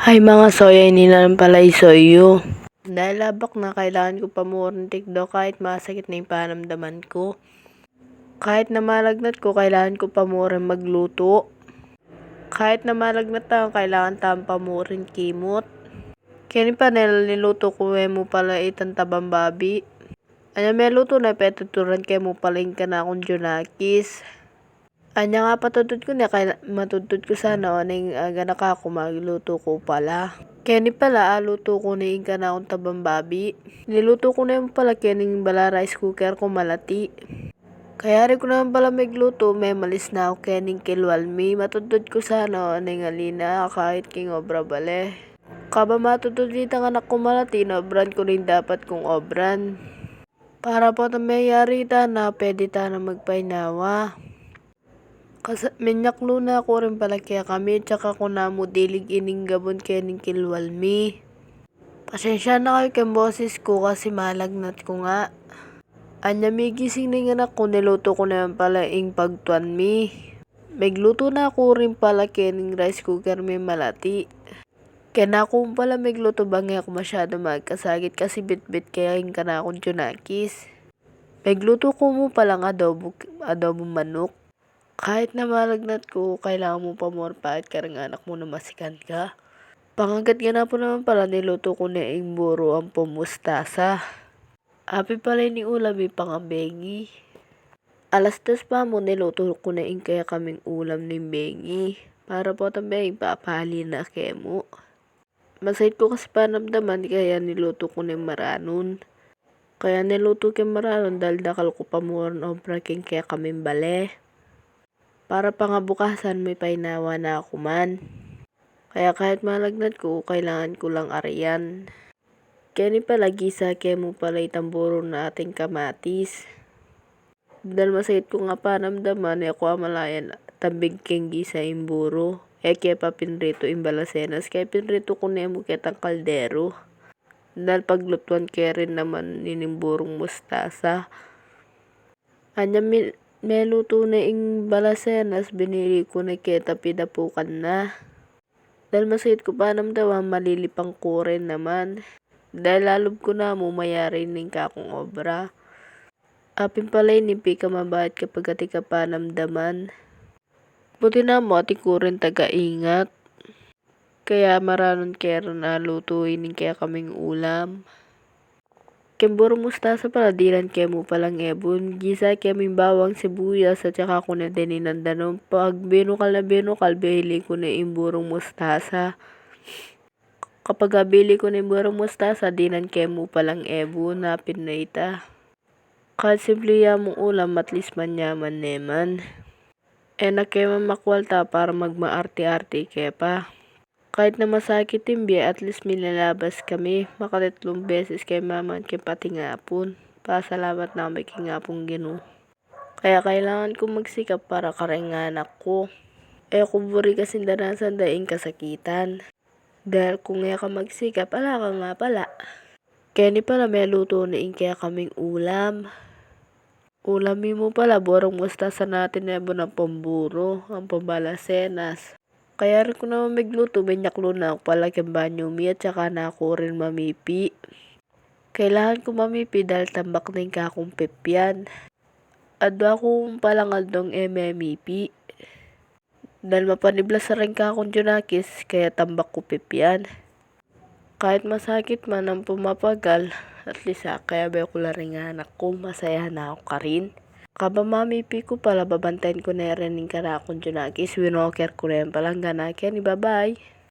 Hay mga soya, hindi na lang pala isoyo. Dahil labak na kailangan ko pamurintik daw kahit masakit na yung paramdaman ko. Kahit na malagnat ko, kailangan ko pamurin magluto. Kahit na malagnat na, kailangan tayong pamurin kimot. Kaya pa niluto ko eh mo pala itang tabang babi. Anya may luto na petuturan kay mo pala yung kana akong junakis. Anya nga patutod ko na kaya matutod ko sana o ning aga na ka ako magluto ko pala. Kaya ni pala aluto ko na yung kana akong tabang babi. Niluto ko na yung pala kaya ning bala rice cooker ko malati. Kaya rin ko naman pala magluto, may malis na ako kaya ning kilwalmi. Matutod ko sana o ning alina kahit king obra bale. Kaba matutod dito ang anak ko malati, na obran ko rin dapat kong obran. Para po na mayari ta na pwede ta na magpainawa. Kasi minyak luna ko rin pala kaya kami, tsaka ko na mo dilig ining gabon kaya ning kilwalmi. Pasensya na kayo kay boses ko kasi malagnat ko nga. Anya may gising na anak ko, niluto ko na yan pala ing pagtuan mi. Megluto na ako rin pala kaya rice cooker may malati. Kaya na ako pala megluto bangi ako masyado magkasagit kasi bit-bit kaya yung kana akong junakis. Megluto ko mo palang adobo, adobo manok. Kahit na malagnat ko, kailangan mo pa more kahit karang anak mo na masikan ka. Pangagat ka na po naman pala, niluto ko na ing buro ang pumustasa. Api pala ni ulam yung pangabengi. Alas dos pa mo, niluto ko na ing kaya kaming ulam ni bengi. Para po tambay, papali na kemo. Masayit ko kasi panamdaman, kaya niluto ko na maranon. Kaya niluto yung maranon dahil dakal ko pa mo king kaya kaming bale. Para pangabukasan may painawa na ako man. Kaya kahit malagnat ko, kailangan ko lang ariyan. Kaya ni pala gisa kaya mo pala itamburo na ating kamatis. Dahil masakit ko nga panamdaman, eh ako amalayan tabig king gisa imburo. Eh kaya pa pinrito imbalasenas, kaya pinrito ko na mo kitang kaldero. Dahil paglutuan kaya rin naman ninimburong mustasa. Anya may, may luto na ing balasenas, binili ko na kita pidapukan na. Dahil masakit ko panamdaman, malilipang ko rin naman. Dahil lalob ko na mo mayari ning kakong obra. Apin pala inimpi ka mabayad kapag ati ka panamdaman. Buti na mo ati ko rin taga-ingat. Kaya maranon kaya rin lutuin ning kaya kaming ulam. Kemburo mustasa pala dilan kaya mo palang ebon. Gisa may bawang sibuyas at saka ko na din inandanon. Pag binukal na binukal, bihili ko na imburong mustasa. Kapag bili ko na imburong mustasa, dinan kaya mo palang ebon na pinaita. Kahit simple mong ulam, at least man yaman neman. Eh na makwalta para magmaarte-arte kaya pa. Kahit na masakit yung biya, at least milalabas kami. Makatatlong beses kay mama at kay pati ngapon. Pasalamat na may kingapong gino. Kaya kailangan ko magsikap para karengan ako. Eh kung buri kasi danasan daing kasakitan. Dahil kung nga ka magsikap, ala ka nga pala. Kaya ni pala may luto na ing kaya kaming ulam. Ulami mo pala, borong mustasa natin na ng pamburo, ang pambalasenas. Kaya rin ko naman magluto, banyaklo na ako pala kang banyo mi at saka na ako rin mamipi. Kailangan ko mamipi dahil tambak na yung kakong pepyan. Ado ako palang aldong MMP. Dahil mapaniblas na rin ka akong junakis, kaya tambak ko pepyan. Kahit masakit man ang pumapagal, at least ah, kaya ba ko lang anak ko, masaya na ako ka rin. Kaba mamipi ko pala, babantayin ko na rin yung karakon junakis, winoker ko rin palang gana, kaya ni bye-bye.